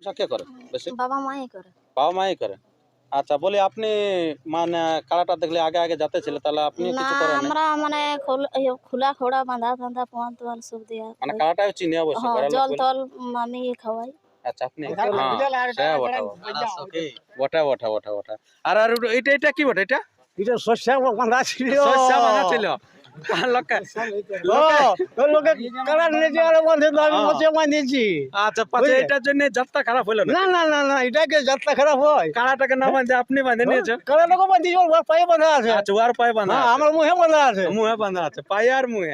আচ্ছা কে করে বেশি? বাবা মাই করে। বাবা মাই করে? আচ্ছা বলি আপনি মানে কাড়াটা দেখলে আগে আগে যাতে ছিল তাহলে আপনি কিছু করেন আমরা মানে খোল- খোলা খোড়া বাঁধা বাঁধা পোয়াল তোয়াল সব দিয়া মানে কাড়াটাও চিনি অবশ্য হ্যাঁ জল। তল আমি খাওয়াই। আচ্ছা আপনি হ্যাঁ সে বটা বটা। বটা বটা বটা আর আর ওটা- এটা এটা কি বটা এটা? এটা শস্য বাঁধা ছিল। শস্য বাঁধা ছিল। আর বাঁধে হ্যাঁ। মতে বাঁধেছি আচ্ছা পাছে বুঝলে? এটার জন্য খারাপ হলো না? না না না না এটাকে যাত্রা খারাপ হয়। কাড়াটাকে না বাঁধে আপনি বাঁধে নিয়েছেন? কারাটাকে বাঁধিয়েছি ওর পায়ে বাঁধা আছে। আচ্ছা ওর পায়ে বাঁধা হ্যাঁ আমার মুহে বাঁধা আছে। মুহে বাঁধা আছে পায়ে আর মুহে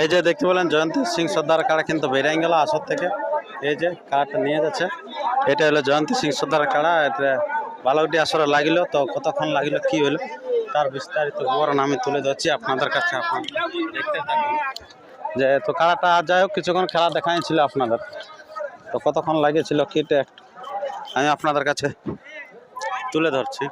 এই যে দেখতে পেলেন জয়ন্তী সিং সর্দার কাড়া কিন্তু বেরিয়ে গেল আসর থেকে। এই যে কাড়াটা নিয়ে যাচ্ছে। এটা হলো জয়ন্তী সিং সর্দার কাড়া। এটা বালকটি আসরে লাগিল। তো কতক্ষণ লাগিল, কি হলো তার বিস্তারিত বিবরণ আমি তুলে ধরছি আপনাদের কাছে। আপনার দেখতে থাকুন। যে তো কাড়াটা যাই হোক, কিছুক্ষণ খেলা দেখাইছিল আপনাদের। তো কতক্ষণ লাগিয়েছিল, কিটা আমি আপনাদের কাছে তুলে ধরছি।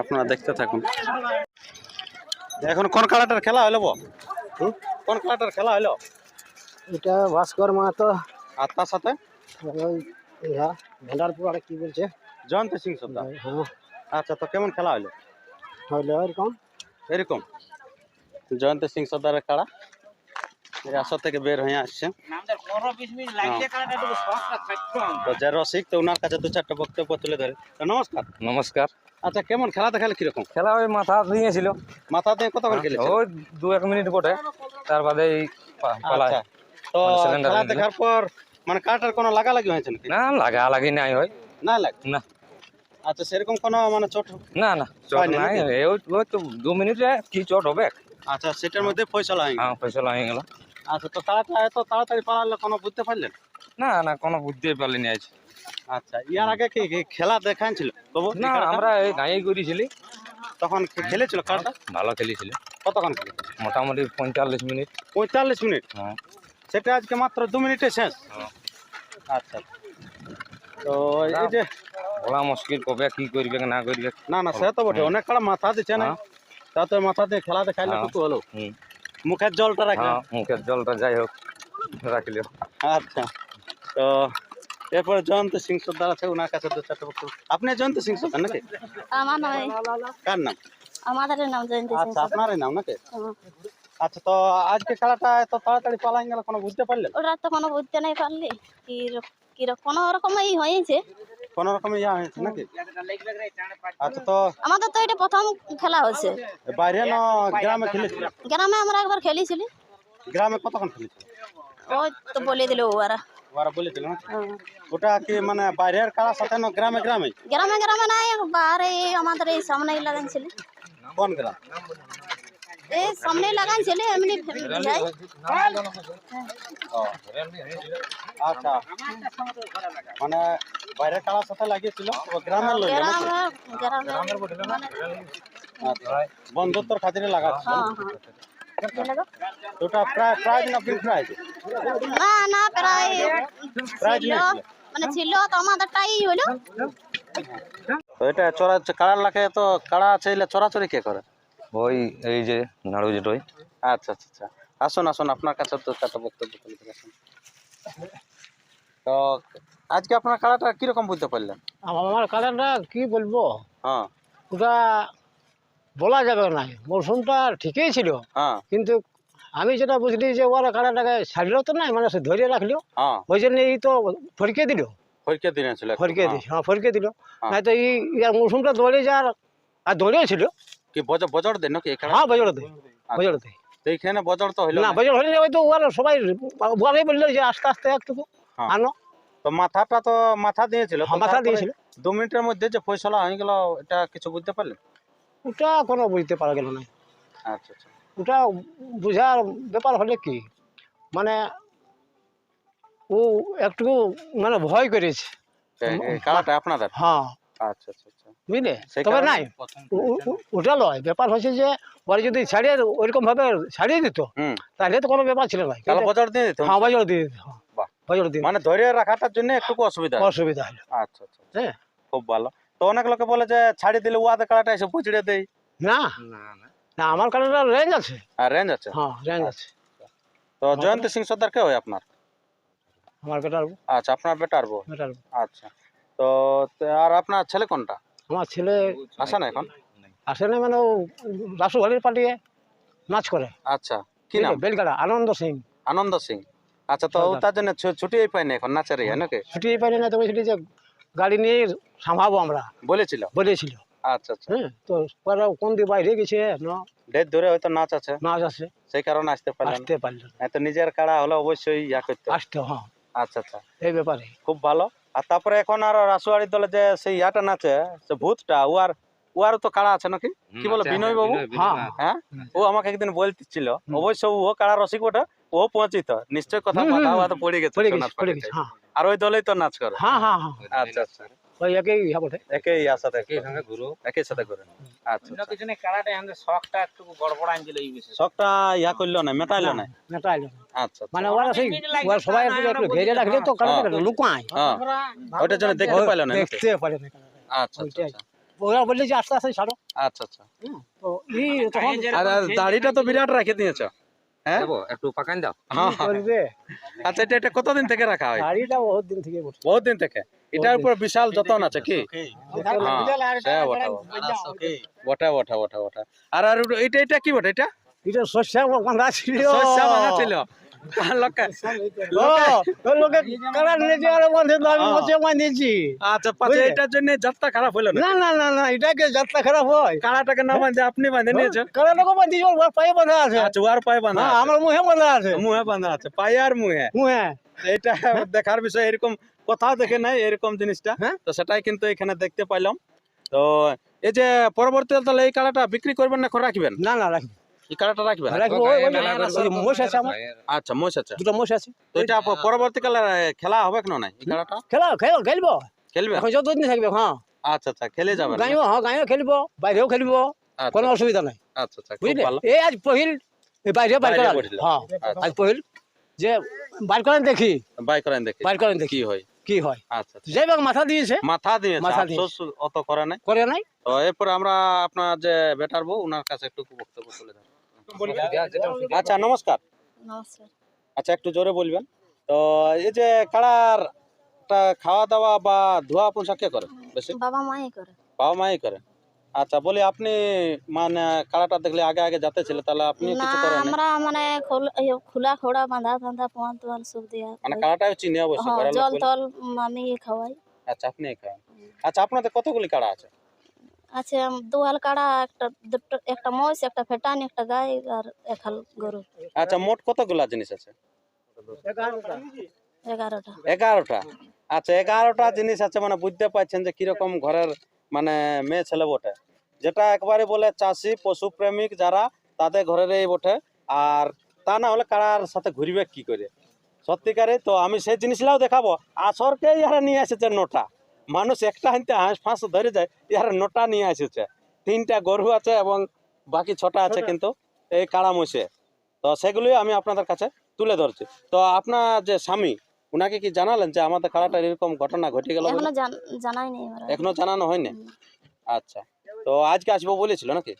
আপনারা দেখতে থাকুন। এখন কোন খেলাটার খেলা হলো বো হুম? কোন খেলাটার খেলা হলো? এটা ভাস্কর মাহাতো। আর তার সাথে? ইহা ভেন্ডারপুর আর কি বলছে? জয়ন্ত সিং সর্দার হ্যাঁ আচ্ছা তো কেমন খেলা হলো? হইল এরকম। এরকম। জয়ন্ত সিং সর্দারের খেলা? আসর থেকে বের হয়ে আসছে। তো যে রসিক তো ওনার কাছে দু চারটা বক্তব্য তুলে ধরে। তো নমস্কার। নমস্কার। আচ্ছা কেমন খেলা দেখালে কীরকম? খেলা ওই মাথা ভেঙেছিল মাথা দিয়ে কতক্ষণ খেলেছে? ওই দু এক মিনিট বটে তার বাদে এই আচ্ছা তো মানে খেলা দেখার পর মানে কাটার কোনো লাগালাগি হয়েছে নাকি? না লাগা লাগি নাই হয়। না লাগে না। আচ্ছা সেরকম কোনো মানে চোট না না চট নাই। ওই তো দু মিনিটে কি চট হবে? আচ্ছা সেটার মধ্যে ফয়সলা হয়ে গেল। হ্যাঁ ফেসলা হয়ে গেল। আচ্ছা তো তাড়াতাড়ি এত তাড়াতাড়ি পালালে কোনো বুঝতে পারলেন? না না কোনো বুঝতেই পারলিনি আজ। আচ্ছা ইয়ার আগে কি কি খেলা দেখাচ্ছিল তবু না আমরা এই গাঁয়ে করেছিলি তখন খেলেছিল খেলাটা ভালো খেলেছিল। কতক্ষণ খেলে মোটামুটি পঁয়তাল্লিশ মিনিট। পঁয়তাল্লিশ মিনিট? হ্যাঁ। সেটা আজকে মাত্র দু মিনিটে শেষ? হ্যাঁ। আচ্ছা। তো এই যে বলা মুশকিল কবে কি করবে না করবে? না না সে তো বটে অনেক কাড়া মাথা দিচ্ছে না। হ্যাঁ। তাতে মাথা দিয়ে খেলা দেখাইলে হ্যাঁ। কত হলো হুম। মুখের জলটা রাখলে হ্যাঁ মুখের জলটা যাই হোক রাখলিও আচ্ছা। তো এরপরে জয়ন্ত সিং সর্দার আছে ওনার কাছে দু চারটে বক্তব্য। আপনি জয়ন্ত সিং সর্দার নাকি? আমার নয় কার নাম? আমাদের নাম জয়ন্তী সিং আচ্ছা আপনারই নাম নাকি। আচ্ছা তো আজকে খেলাটা এত তাড়াতাড়ি পালাই গেল কোনো বুঝতে পারলেন? ওরা তো কোনো বুঝতে নাই পারলি। কি কি কোনো রকমই হয়েছে। কোনো রকম ইয়া হয়েছে নাকি? আচ্ছা তো আমাদের তো এটা প্রথম খেলা হচ্ছে বাইরে না গ্রামে খেলেছিল? গ্রামে আমরা একবার খেলেছিলি। গ্রামে কতক্ষণ খেলেছিল? ওই তো বলে দিল ওরা। ওরা বলেছিল না? হ্যাঁ। ওটা কি মানে বাইরের কারার সাথে না গ্রামে গ্রামে? গ্রামে গ্রামে নাই বাইরে এই আমাদের এই সামনে লাগাইছিল কোন গ্রাম? এই সামনে লাগান ছিল এমনি যাই। আচ্ছা। মানে বাইরের কাড়ার সাথে লাগিয়েছিল গ্রামের লোক গ্রামের মানে আচ্ছা। বন্ধুত্বর খাতিরে লাগাচ্ছিল। হ্যাঁ হ্যাঁ। ওটা প্রায় প্রাইজ না বিল প্রাইজ না না প্রায় প্রাইজ মানে ছিল তো আমাদেরটাই হইল তো এটা চড়া কাড়ার লাখে তো কাড়া আছে এলে চড়াচড়ি কে করে? ওই এই যে নাড়ু যেটাই আচ্ছা আচ্ছা আচ্ছা। আসুন আসুন আপনার কাছে তো একটা বক্তব্য তুলে আসুন। তো আজকে আপনার কাড়াটা কীরকম বুঝতে পারলেন? আমার কালারটা কি বলব? হ্যাঁ। ওটা বলা যাবে না। মৌসুমটা ঠিকই ছিল। হ্যাঁ। কিন্তু আমি যেটা বুঝলি যে ওরা কালারটাকে ছাড়লো তো নাই মানে সে ধরে রাখল। হ্যাঁ। ওই জন্য এই তো ফরকে দিল। ফরিকে একটু, ফরকে হ্যাঁ। দিল হ্যাঁ ফরকে দিল। হ্যাঁ। নাই তো এই মৌসুমটা দৌড়ে যার আর দৌড়েও ছিল। কি বজর নাকি এখানে? হ্যাঁ বজর দেয় বজর দেয় তো এইখানে বজর তো হইল না। বজর হলে ওই তো সবাই বলল যে আস্তে আস্তে একটু হ্যাঁ। আনো। তো মাথাটা তো মাথা দিয়েছিল হ্যাঁ, মাথা দিয়েছিল। দু মিনিটের মধ্যে যে ফয়সলা হয়ে গেল এটা কিছু বুঝতে পারলেন ওটা কোনো বুঝতে পারা গেল না। আচ্ছা আচ্ছা। ওটা বোঝার ব্যাপার হলে কি? মানে ও একটু মানে ভয় করেছে। কাড়াটা আপনাদের? হ্যাঁ আচ্ছা আচ্ছা আচ্ছা। বুঝলে? তবে নাই। ওটা লয়। ব্যাপার হচ্ছে যে ওরা যদি ছাড়িয়ে ওইরকম ভাবে ছাড়িয়ে দিত হুম। তাহলে তো কোনো ব্যাপার ছিল না। তাহলে বজর দিয়ে দিত? হ্যাঁ বজর দিয়ে দিত। হ্যাঁ, দিয়ে মানে ধরে রাখাটার জন্য একটু অসুবিধা অসুবিধা হলো। আচ্ছা আচ্ছা হ্যাঁ। খুব ভালো। তো অনেক লোকে বলে যে ছাড়ি দিলে ওয়াদে কাড়াটা এসে পুচড়ে দেয় না। না আমার কাছে রেঞ্জ আছে। আর রেঞ্জ আছে? হ্যাঁ রেঞ্জ আছে। তো জয়ন্তী সিং সর্দার কে হয় আপনার? আমার বেটার আচ্ছা আপনার বেটার বউ বেটার আচ্ছা। তো আর আপনার ছেলে কোনটা? আমার ছেলে আসে না এখন। আসে না মানে ও রাসু ঘরের পাঠিয়ে নাচ করে। আচ্ছা কি নাম? বেলগাড়া আনন্দ সিং। আনন্দ সিং। আচ্ছা তো সর্দার। তার জন্য ছু- ছুটিই পায়নি এখন নাচের ইয়ে নাকি? ছুটি পাইনি না তো বলছিলি যে গাড়ি নিয়ে সামলাবো আমরা। বলেছিল? বলেছিল। আচ্ছা আচ্ছা। হ্যাঁ তো পরে কোন দিয়ে বাইরে গেছে না। ডেট ধরে হয়তো নাচ আছে। নাচ আসে সেই কারণে আসতে পারলেন আসতে পারল না। না তো নিজের কাড়া হলে অবশ্যই ইয়া করতে। আসতে হ্যাঁ। আচ্ছা আচ্ছা। এই ব্যাপারে। খুব ভালো। আর তারপরে এখন আর রাসুয়ারি দলে যে সেই ইয়াটা নাচে সে ভূতটা ও আর ও আর তো কাড়া আছে নাকি? কি বলো বিনয় বাবু? হ্যাঁ হ্যাঁ? ও আমাকে একদিন বলছিল অবশ্য ও কাড়া রসিক ওটা ও পৌঁছিত। নিশ্চয় কথা কথা পড়ে গেছে হ্যাঁ। আর ওই দলেই তো নাচ করে। হ্যাঁ। আচ্ছা আচ্ছা। ওই একই ইয়া বটে। একই ইয়ার সাথে একই সঙ্গে ঘুরো একই সাথে আচ্ছা আচ্ছা। কিছু নেই কারাটে আমাদের শখটা একটু গড়বড় আনছিল এই বিষয়ে। শখটা ইয়া করল না মেটাইলো না? মেটাইল। আচ্ছা আচ্ছা। মানে ওরা সেই ওরা সবাই একটু ঘেরে রাখলে তো কারণ হ্যাঁ। লুকায় হ্যাঁ। জন্য দেখতে পাইলো না দেখতে পারে না আচ্ছা আচ্ছা। ওরা বললে যে আস্তে আস্তে ছাড়ো। আচ্ছা আচ্ছা। তো এই তখন আর দাড়িটা তো বিরাট রেখে দিয়েছ। একটু পাকান দাও। হ্যাঁ। হ্যাঁ। আচ্ছা এটা এটা কতদিন থেকে রাখা হয়? বহুত দিন থেকে বহুত দিন থেকে? এটার উপর বিশাল যতন আছে কি? হ্যাঁ বটা বটা। বটা বটা আর আর এটা এটা কি বটে? এটা? এটা শস্য বাঁধা ছিল। শস্য ভাঙা ছিল। আপনি বাঁধে নিয়েছেন? ওর পায়ে বাঁধা আছে। আচ্ছা ওর পায়ে বাঁধা আমার বাঁধা আছে। মুহে বাঁধা আছে পায়ে আর মুহে। এটা দেখার বিষয় এরকম কোথাও দেখে নাই এরকম জিনিসটা। হ্যাঁ? তো সেটাই কিন্তু এখানে দেখতে পাইলাম। তো এই যে পরবর্তী তাহলে এই কাড়াটা বিক্রি করবেন না রাখবেন? না না রাখব। এই কাড়াটা রাখবেন? রাখব। ওই ওই ওই মোষ আছে আমার। আচ্ছা মোষ আছে। দুটো মোষ আছে। তো এটা পরবর্তীকালে খেলা হবে না নাই? এই কাড়াটা খেলা খেলো খেলব। খেলবে? এখন যতদিন থাকবে হ্যাঁ। আচ্ছা আচ্ছা খেলে যাবেন গাঁয়েও হ্যাঁ গাঁয়েও খেলব। বাইরেও খেলব। আচ্ছা। কোনো অসুবিধা নাই। আচ্ছা আচ্ছা খুব এই আজ পহিল বাইরে বাইরে হ্যাঁ আচ্ছা। আজ পহিল। যে বাইর করেন দেখি। বাই করেন দেখি। বাইর করেন দেখি। হয়? কি হয়? আচ্ছা আচ্ছা। যাই হোক মাথা দিয়েছে। মাথা দিয়ে মাথা। অত করে নাই। করে নাই? তো এরপর আমরা আপনার যে বেটার বউ ওনার কাছে একটু বক্তব্য তুলে আচ্ছা নমস্কার। নমস্কার। আচ্ছা একটু জোরে বলবেন। তো এই যে কাড়ার খাওয়া দাওয়া বা ধোয়া পোছা কে করে বেশি? বাবা মাই করে। বাবা মাই করে। আচ্ছা বলি আপনি মানে কাড়াটা দেখলে আগে আগে যাতে ছিল তাহলে আপনি কিছু করেন না? আমরা মানে খোল- খোলা খোড়া বাঁধা বাঁধা পোয়ান তোয়াল সব দিয়া মানে কাড়াটাও চিনি অবশ্য হ্যাঁ জল। তল আমি খাওয়াই। আচ্ছা আপনি খান আচ্ছা আপনাদের কতগুলি কাড়া আছে? আছে দুয়াল কাড়া একটা দুটো একটা মহিষ একটা ফেটান একটা গাই আর এক হাল গরু। আচ্ছা মোট কতগুলা জিনিস আছে? এগারোটা। এগারোটা? আচ্ছা এগারোটা জিনিস আছে মানে বুঝতে পারছেন যে কীরকম ঘরের মানে মেয়ে ছেলে বটে। যেটা একবারে বলে চাষি পশু প্রেমিক যারা তাদের ঘরের এই বটে। আর তা না হলে কারার সাথে ঘুরবে কি করে? সত্যিকারে তো আমি সেই জিনিসটাও দেখাবো। আসরকে ইহারা নিয়ে এসেছে নোটা। মানুষ একটা হাতে হাঁস ফাঁস ধরে যায় ইহারা নোটা নিয়ে এসেছে। তিনটা গরু আছে এবং বাকি ছটা আছে কিন্তু এই কাড়া মহিষে। তো সেগুলি আমি আপনাদের কাছে তুলে ধরছি। তো আপনার যে স্বামী উনাকে কি জানালেন যে আমাদের কাড়াটার এরকম ঘটনা ঘটে গেল এখনও জানাইনি এখনও জানানো হয়নি? আচ্ছা। তো আজকে আসব বলেছিল নাকি?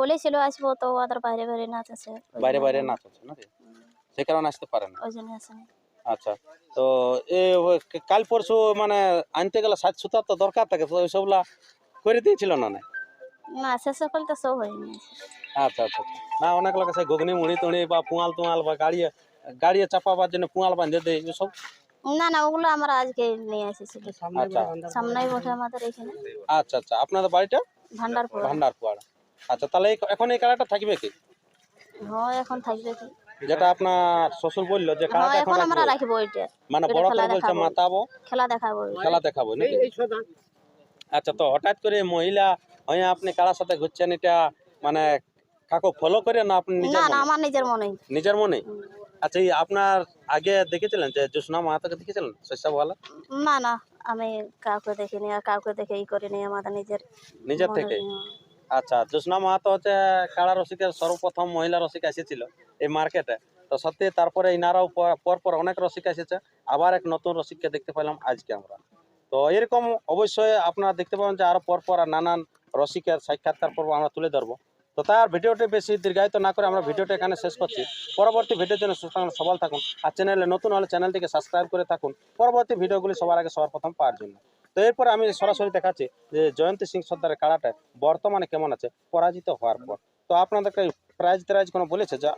বলেছিল আসব তো ওদের বাইরে বাইরে নাচ আছে বাইরে বাইরে নাচ আছে নাকি? সে কারণে আসতে পারেন। ওই জন্য আসেনি। আচ্ছা। তো এ কাল পরশু মানে আনতে গেলে সাজ সুতার তো দরকার থাকে তো ওইসবগুলা করে দিয়েছিল না না? না সে সকল তো সব হয়নি আচ্ছা আচ্ছা আচ্ছা। না অনেক লোক আছে ঘুগনি মুড়ি টুড়ি বা পুঙাল টুঙাল বা গাড়ি গাড়ি চাপাবার জন্য পুঙাল বাঁধে দেয় এসব? না না ওগুলো আমরা আজকে নিয়ে এসেছি। আচ্ছা। সামনেই বসে আমাদের এখানে। আচ্ছা আচ্ছা। আপনাদের বাড়িটা? ভান্ডারপুর। ভান্ডারপাড়া আচ্ছা তাহলে এখন এই কাড়াটা থাকবে কি? হ্যাঁ এখন থাকবে কি? যেটা আপনার শ্বশুর বলল যে হ্যাঁ এখন আমরা রাখব। ওইটা। মানে বড় করে বলছে মাতাবো। খেলা দেখাবো খেলা দেখাবো নাকি? আচ্ছা তো হঠাৎ করে মহিলা হয়ে আপনি কারার সাথে ঘুরছেন এটা মানে কাকো ফলো করে না আপনি নিজের না না মনে? আমার নিজের মনেই। নিজের মনে আচ্ছা এই আপনার আগে দেখেছিলেন যে জোসনা মাহাতাকে দেখেছিলেন? ভালো না না আমি কাউকে দেখিনি আর কাউকে দেখে ই করিনি আমাদের নিজের নিজের থেকে। আচ্ছা জোসনা মাহাতো হচ্ছে কাড়া রসিকের সর্বপ্রথম মহিলা রসিক এসেছিল এই মার্কেটে তো সত্যি তারপরে ইনারাও প- পর পর অনেক রসিক এসেছে, আবার এক নতুন রসিককে দেখতে পেলাম আজকে আমরা। তো এরকম অবশ্যই আপনারা দেখতে পাবেন যে আরও পর পর আর নানান রসিকের সাক্ষাৎকার পর্ব আমরা তুলে ধরবো। তো তার ভিডিওটি বেশি দীর্ঘায়িত না করে আমরা ভিডিওটা এখানে শেষ করছি। পরবর্তী ভিডিওর জন্য সুস্থ সবল থাকুন, আর চ্যানেলে নতুন হলে চ্যানেলটিকে সাবস্ক্রাইব করে থাকুন। পরবর্তী ভিডিওগুলি সবার আগে সবার প্রথম পাওয়ার জন্য। তো এরপর আমি সরাসরি দেখাচ্ছি যে জয়ন্তী সিং সর্দারের কাড়াটা বর্তমানে কেমন আছে পরাজিত হওয়ার পর। তো আপনাদেরকে প্রাইজ ট্রাইজ কোনো বলেছে যা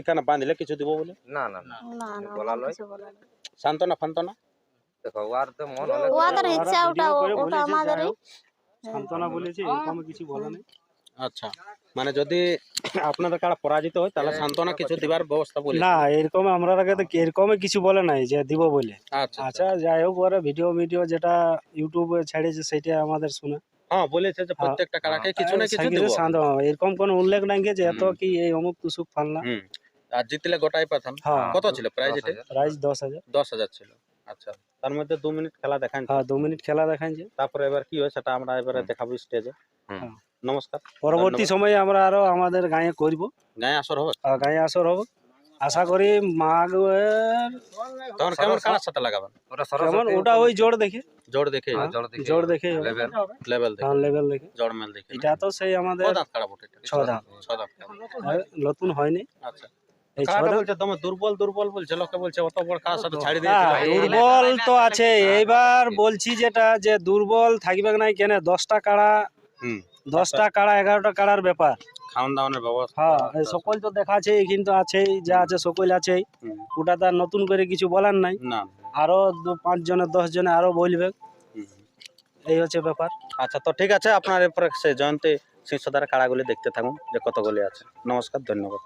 এখানে বাঁধলে কিছু দিব বলে? না না না। না না বলা লয়? কিছু সান্ত্বনা ফান্তনা দেখো আর তো মন হলে ওদের ইচ্ছা ওটা ওটা আমাদেরই। সান্ত্বনা বলেছে এরকম কিছু বলে নেই। আচ্ছা। মানে যদি আপনাদের কারা পরাজিত হয় তাহলে সান্ত্বনা কিছু দিবার ব্যবস্থা বলে না এরকম আমরা আগে তো এরকম কিছু বলে নাই যে দিব বলে। আচ্ছা আচ্ছা। যাই হোক ওরা ভিডিও ভিডিও যেটা ইউটিউবে ছাড়িয়েছে সেটা আমাদের শোনা। হ্যাঁ বলেছে যে প্রত্যেকটা কারাকে কিছু না কিছু দিব। সান্ত্বনা এরকম কোনো উল্লেখ নাই যে এত কি এই অমুক তুসুক ফালনা আর জিতলে গোটাই হ্যাঁ। কত ছিল প্রাইজ এটা? দশ হাজার। দশ হাজার ছিল। আচ্ছা তার মধ্যে দু মিনিট খেলা দেখান হ্যাঁ দু মিনিট খেলা দেখাইছে তারপরে এবার কি হয় সেটা আমরা এবারে দেখাবো স্টেজে হুম। নমস্কার পরবর্তী সময়ে আমরা আরও আমাদের গায়ে করব। গায়ে আসর হবে? গায়ে আসর হবে। আশা করি মাঘের তখন কেমন কারার সাথে লাগাবেন? ওটা কেমন? ওটা ওই জোর দেখে। জোর দেখে? হ্যাঁ, জোর দেখে। জোর দেখে। লেভেল লেভেল দেখে। লেভেল জোর মেল দেখে। এটা তো সেই আমাদের ছ দাঁত কাড়া বটে ছ দাঁত ছ দাঁত। হ্যাঁ, নতুন হয়নি। আচ্ছা। এই ছ কাড়াটা দাঁত বলছে? তুমি দুর্বল দুর্বল বলছে লোকে বলছে অত বড় কারার সাথে ছাড়ি হ্যাঁ, দুর্বল তো আছে। এইবার বলছি যেটা যে দুর্বল থাকবে না কেন দশটা কাড়া হুম। দশটা কাড়া এগারোটা কাড়ার ব্যাপার। খাওয়ান দাওয়ানোর ব্যবস্থা। হ্যাঁ এই সকল তো দেখাছে কিন্তু আছেই যা আছে সকল আছেই। ওটা তার নতুন করে কিছু বলার নাই। না। আরও দু পাঁচ জনে দশ জনে আরও বলবে। এই হচ্ছে ব্যাপার। আচ্ছা তো ঠিক আছে আপনার এরপরে সে জয়ন্তী শীর্ষদার কাড়াগুলি দেখতে থাকুন যে কতগুলি আছে। নমস্কার ধন্যবাদ।